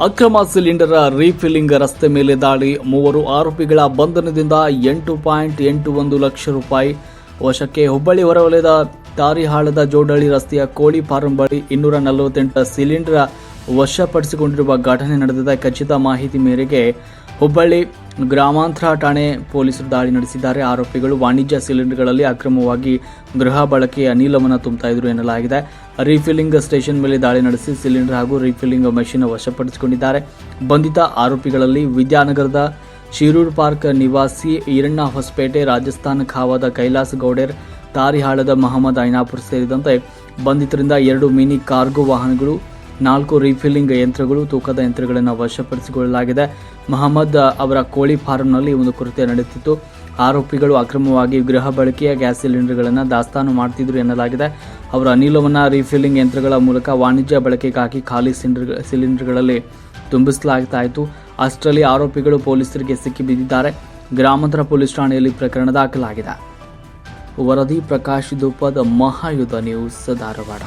ಅಕ್ರಮ cylinder refilling ರಸ್ತೆ ಮೇಲೆ ದಾಳಿ. ಮೂವರು ಆರೋಪಿಗಳ ಬಂಧನದಿಂದ ಎಂಟು ಪಾಯಿಂಟ್ ಎಂಟು ಒಂದು ಲಕ್ಷ ರೂಪಾಯಿ ವಶಕ್ಕೆ ಹುಬ್ಬಳ್ಳಿ ಹೊರವಲಯದ ತಾರಿಹಾಳದ ಜೋಡಳ್ಳಿ ರಸ್ತೆಯ ಕೋಳಿ ಫಾರಂ ಬಳಿ ಇನ್ನೂರ ನಲವತ್ತೆಂಟು ಸಿಲಿಂಡರ್ ವಶಪಡಿಸಿಕೊಂಡಿರುವ ಘಟನೆ ನಡೆದಿದೆ. ಖಚಿತ ಮಾಹಿತಿ ಮೇರೆಗೆ ಹುಬ್ಬಳ್ಳಿ ಗ್ರಾಮಾಂತರ ಠಾಣೆ ಪೊಲೀಸರು ದಾಳಿ ನಡೆಸಿದ್ದಾರೆ. ಆರೋಪಿಗಳು ವಾಣಿಜ್ಯ ಸಿಲಿಂಡರ್ಗಳಲ್ಲಿ ಅಕ್ರಮವಾಗಿ ಗೃಹ ಬಳಕೆಯ ಅನಿಲವನ್ನು ತುಂಬುತ್ತಾ ಇದ್ರು ಎನ್ನಲಾಗಿದೆ. ರೀಫಿಲ್ಲಿಂಗ್ ಸ್ಟೇಷನ್ ಮೇಲೆ ದಾಳಿ ನಡೆಸಿ ಸಿಲಿಂಡರ್ ಹಾಗೂ ರೀಫಿಲ್ಲಿಂಗ್ ಮಷಿನ್ ವಶಪಡಿಸಿಕೊಂಡಿದ್ದಾರೆ. ಬಂಧಿತ ಆರೋಪಿಗಳಲ್ಲಿ ವಿದ್ಯಾನಗರದ ಶಿರೂರ್ ಪಾರ್ಕ್ ನಿವಾಸಿ ಈರಣ್ಣ ಹೊಸಪೇಟೆ, ರಾಜಸ್ಥಾನ ಖಾವಾದ ಕೈಲಾಸ್ ಗೌಡೇರ್, ತಾರಿಹಾಳದ ಮಹಮ್ಮದ್ ಐನಾಪುರ್ ಸೇರಿದಂತೆ ಬಂಧಿತರಿಂದ ಎರಡು ಮಿನಿ ಕಾರ್ಗೋ ವಾಹನಗಳು ನಾಲ್ಕು ರೀಫಿಲ್ಲಿಂಗ್ ಯಂತ್ರಗಳು, ತೂಕದ ಯಂತ್ರಗಳನ್ನು ವಶಪಡಿಸಿಕೊಳ್ಳಲಾಗಿದೆ. ಮಹಮ್ಮದ್ ಅವರ ಕೋಳಿ ಫಾರಂನಲ್ಲಿ ಒಂದು ಕೃತ್ಯ ನಡೆಯುತ್ತಿತ್ತು ಆರೋಪಿಗಳು ಅಕ್ರಮವಾಗಿ ಗೃಹ ಬಳಕೆಯ ಗ್ಯಾಸ್ ಸಿಲಿಂಡರ್ಗಳನ್ನು ದಾಸ್ತಾನು ಮಾಡ್ತಿದ್ರು ಎನ್ನಲಾಗಿದೆ. ಅವರ ಅನಿಲವನ್ನು ರೀಫಿಲ್ಲಿಂಗ್ ಯಂತ್ರಗಳ ಮೂಲಕ ವಾಣಿಜ್ಯ ಬಳಕೆಗಾಗಿ ಖಾಲಿ ಸಿಲಿಂಡರ್, ಸಿಲಿಂಡರ್ಗಳಲ್ಲಿ ತುಂಬಿಸಲಾಗ್ತಾ ಇತ್ತು ಅಷ್ಟರಲ್ಲಿ ಆರೋಪಿಗಳು ಪೊಲೀಸರಿಗೆ ಸಿಕ್ಕಿಬಿದ್ದಿದ್ದಾರೆ ಗ್ರಾಮಾಂತರ ಪೊಲೀಸ್ ಠಾಣೆಯಲ್ಲಿ ಪ್ರಕರಣ ದಾಖಲಾಗಿದೆ. ವರದಿ ಪ್ರಕಾಶ್ ದುಪ್ಪದ ಮಹಾಯುಧ ನ್ಯೂಸ್ ಧಾರವಾಡ.